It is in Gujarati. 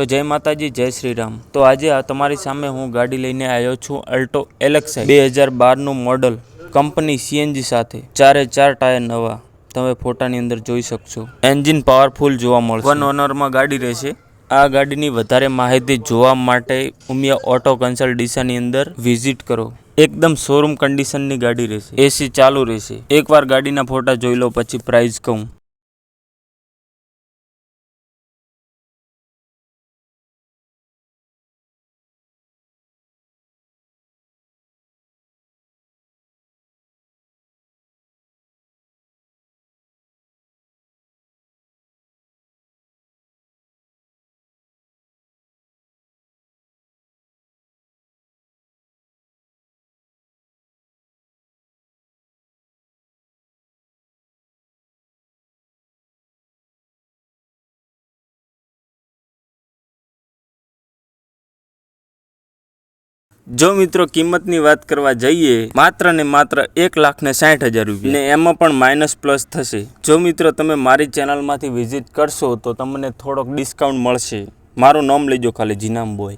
તો જય માતાજી, જય શ્રી રામ તો આજે તમારી સામે હું ગાડી લઈને આવ્યો છું અલ્ટો એલેક્સા બે હજાર બારનું મોડલ કંપની સીએનજી સાથે. ચારે ચાર ટાયર નવા. તમે ફોટાની અંદર જોઈ શકશો. એન્જિન પાવરફુલ જોવા મળશે. વન ઓનરમાં ગાડી રહેશે. આ ગાડીની વધારે માહિતી જોવા માટે ઉમિયા ઓટો કન્સલ્ટેશનની અંદર વિઝિટ કરો. એકદમ શોરૂમ કન્ડિશનની ગાડી રહેશે. એસી ચાલુ રહેશે. એકવાર ગાડીના ફોટા જોઈ લો, પછી પ્રાઇસ કહું. જો મિત્રો કિંમતની વાત કરવા જઈએ, માત્ર ને માત્ર એક લાખ ને સાઠ હજાર રૂપિયા. ને એમાં પણ માઇનસ પ્લસ થશે. જો મિત્રો તમે મારી ચેનલમાંથી વિઝિટ કરશો તો તમને થોડોક ડિસ્કાઉન્ટ મળશે. મારું નામ લેજો ખાલી જીનામ બોય.